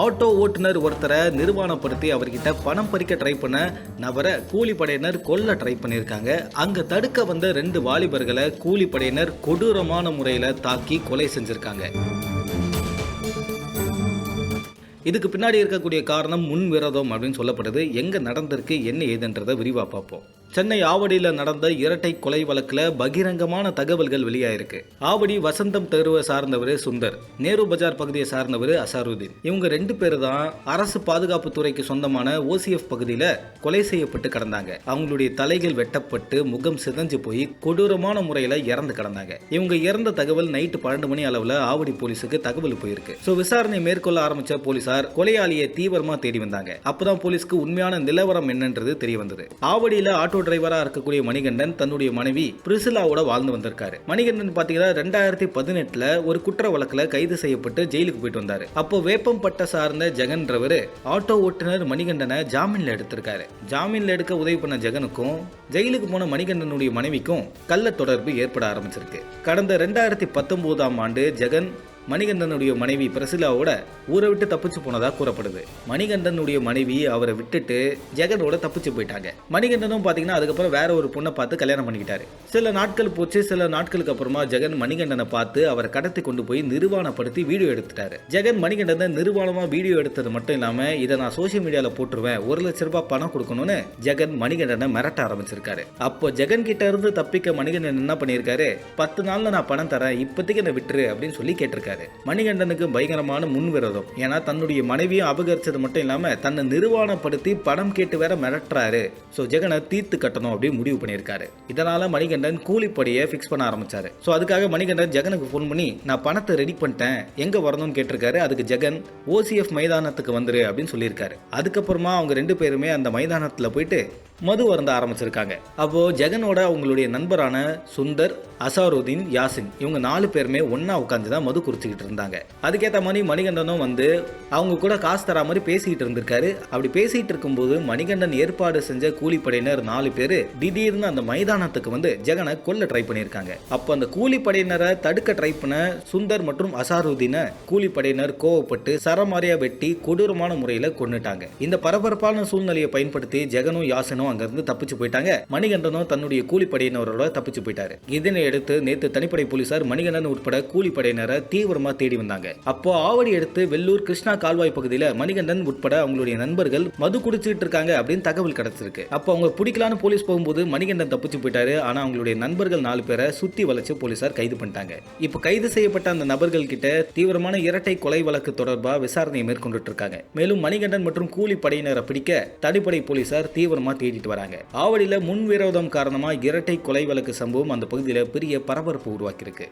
Auto ஓட்டுநர் ஒருத்தரை நிர்வாணப்படுத்தி அவர்கிட்ட பணம் பறிக்க ட்ரை பண்ண நபரை கூலிப்படையினர் கொல்ல ட்ரை பண்ணியிருக்காங்க. அங்கே தடுக்க வந்த ரெண்டு வாலிபர்களை கூலிப்படையினர் கொடூரமான முறையில் தாக்கி கொலை செஞ்சுருக்காங்க. இதுக்கு பின்னாடி இருக்கக்கூடிய காரணம் முன் விரோதம் அப்படின்னு சொல்லப்படுது. எங்கே நடந்திருக்கு என்ன ஏதுன்றதை விரிவாக பார்ப்போம். சென்னை ஆவடியில் நடந்த இரட்டை கொலை வழக்கில் பகிரங்கமான தகவல்கள் வெளியாயிருக்கு. ஆவடி வசந்தம் தெருவை சார்ந்தவர் சுந்தர் நேரு பஜார் பகுதியை சார்ந்தவர் அசாருதீன். இவங்க ரெண்டு பேர் தான் அரசு பாதுகாப்பு துறைக்கு சொந்தமான ஓசிஎஃப் பகுதியில் கொலை செய்யப்பட்டு கிடந்தாங்க. அவங்களுடைய தலைகள் வெட்டப்பட்டு முகம் சிதஞ்சு போய் கொடூரமான முறையில் இறந்து கிடந்தாங்க. இவங்க இறந்த தகவல் நைட்டு பன்னெண்டு மணி அளவில் ஆவடி போலீஸுக்கு தகவல் போயிருக்கு. ஸோ விசாரணை மேற்கொள்ள ஆரம்பிச்ச போலீசார் கொலையாளியை தீவிரமா தேடி வந்தாங்க. அப்போதான் போலீஸ்க்கு உண்மையான நிலவரம் என்னன்றது தெரிய வந்தது ஆவடியில ஆட்டோ டிரைவரா இருக்கக்கூடிய மணிகண்டன் தன்னுடைய மனைவி பிரிசிலாவோட வாழ்ந்து வந்திருக்காரு. மணிகண்டன் பாத்தீங்கன்னா ரெண்டாயிரத்தி பதினெட்டுல ஒரு குற்ற வழக்குல கைது செய்யப்பட்டு ஜெயிலுக்கு போயிட்டு வந்தாரு. அப்போ வேப்பம்பட்ட சார்ந்த ஜெகன்றவர் ஆட்டோ ஓட்டுநர் மணிகண்டனை ஜாமீன்ல எடுத்திருக்காரு. ஜாமீன்ல எடுக்க உதவி பண்ண ஜெகனுக்கும் ஜெயிலுக்கு போன மணிகண்டனுடைய மனைவிக்கும் கள்ள தொடர்பு ஏற்பட ஆரம்பிச்சிருக்கு. கடந்த ரெண்டாயிரத்தி பத்தொன்பதாம் ஆண்டு ஜெகன் மணிகண்டனுடைய மனைவி பிரசிலாவோட ஊரை விட்டு தப்பிச்சு போனதா கூறப்படுது. மணிகண்டனுடைய மனைவி அவரை விட்டுட்டு ஜெகனோட தப்பிச்சு போயிட்டாங்க. மணிகண்டனும் பாத்தீங்கன்னா அதுக்கப்புறம் வேற ஒரு பொண்ணை பார்த்து கல்யாணம் பண்ணிக்கிட்டாரு. சில நாட்கள் போச்சு சில நாட்களுக்கு அப்புறமா ஜெகன் மணிகண்டனை பார்த்து அவரை கடத்தி கொண்டு போய் நிர்வாணப்படுத்தி வீடியோ எடுத்துட்டாரு. ஜெகன் மணிகண்டனை நிர்வாணமா வீடியோ எடுத்தது மட்டும் இல்லாம இதை நான் சோஷியல் மீடியால போட்டுருவேன் ஒரு லட்ச ரூபாய் பணம் கொடுக்கணும்னு ஜெகன் மணிகண்டனை மிரட்ட ஆரம்பிச்சிருக்காரு. அப்போ ஜெகன் கிட்ட இருந்து தப்பிக்க மணிகண்டன் என்ன பண்ணியிருக்காரு? பத்து நாள்ல நான் பணம் தரேன் இப்போதைக்கு என்னை விட்டுரு அப்படின்னு சொல்லி கேட்டிருக்காரு. மணிகண்டனுக்கு பயங்கரமான முன்விரோதம். ஏன்னா தன்னுடைய மனைவியும் அபகரிச்சது மட்டும் இல்லாம தன்னை நிர்வாணப்படுத்தி பணம் கேட்டு வேற மிரட்டுறாரு. ஸோ ஜெகனை தீர்த்து கட்டணும் அப்படின்னு முடிவு பண்ணியிருக்காரு. இதனால மணிகண்டன் கூலிப்படியை ஃபிக்ஸ் பண்ண ஆரம்பிச்சாரு. ஸோ அதுக்காக மணிகண்டன் ஜெகனுக்கு ஃபோன் பண்ணி நான் பணத்தை ரெடி பண்ணிட்டேன். எங்க வரணும்னு கேட்டிருக்காரு. அதுக்கு ஜெகன் ஓசிஎஃப் மைதானத்துக்கு வந்துரு அப்படின்னு சொல்லியிருக்காரு. அதுக்கப்புறமா அவங்க ரெண்டு பேருமே அந்த மைதானத்துல போயிட்டு மது வருந்த ஆரம்பிச்சிருக்காங்க. அப்போ ஜெகனோட அவங்களுடைய நண்பரான சுந்தர் அசாருதீன் யாசின் இவங்க நாலு பேருமே ஒன்றா உட்காந்து தான் மது குடிச்சுக்கிட்டு இருந்தாங்க. அதுக்கேற்ற மாதிரி மணிகண்டனும் வந்து அவங்க கூட காசு தரா மாதிரி பேசிக்கிட்டு இருந்திருக்காரு. அப்படி பேசிட்டு இருக்கும்போது மணிகண்டன் ஏற்பாடு செஞ்ச கூலிப்படையினர் நாலு பேர் திடீர்னு அந்த மைதானத்துக்கு வந்து ஜெகனை கொல்ல ட்ரை பண்ணியிருக்காங்க. அப்போ அந்த கூலிப்படையினரை தடுக்க ட்ரை பண்ண சுந்தர் மற்றும் அசாருதீனை கூலிப்படையினர் கோவப்பட்டு சரமாரியா வெட்டி கொடூரமான முறையில் கொன்னுட்டாங்க. இந்த பரபரப்பான சூழ்நிலையை பயன்படுத்தி ஜெகனும் யாசனும் அங்கிருந்து தப்பிச்சு போயிட்டாங்க. மணிகண்டனும் தன்னுடைய கூலிப்படையினரோட தப்பிச்சு போயிட்டாரு. இதனை அடுத்து நேத்து தனிப்படை போலீசார் மணிகண்டன் உட்பட கூலிப்படையினரை தீவிரமா தேடி வந்தாங்க. அப்போ ஆவடி எடுத்து வெள்ளூர் கிருஷ்ணா கால்வாய் பகுதியில் மணிகண்டன் உட்பட அவங்களுடைய நண்பர்கள் மது குடிச்சிட்டு இருக்காங்க அப்படின்னு தகவல் கிடைச்சிருக்கு. அப்போ அவங்க பிடிக்கலான்னு போலீஸ் போகும்போது மணிகண்டன் தப்பிச்சு போயிட்டாரு. ஆனா அவங்களுடைய நண்பர்கள் நாலு பேரை சுத்தி வளைச்சு போலீசார் கைது பண்ணிட்டாங்க. இப்போ கைது செய்யப்பட்ட அந்த நபர்கள் கிட்ட தீவிரமான இரட்டை கொலை வழக்கு தொடர்பாக விசாரணையை மேற்கொண்டுட்டு இருக்காங்க. மேலும் மணிகண்டன் மற்றும் கூலி படையினரை பிடிக்க தனிப்படை போலீசார் தீவிரமா தேடி தேடிட்டு வராங்க. ஆவடியில முன்விரோதம் காரணமா இரட்டை கொலை வழக்கு சம்பவம் அந்த பகுதியில் பெரிய பரபரப்பு உருவாக்கியிருக்கு.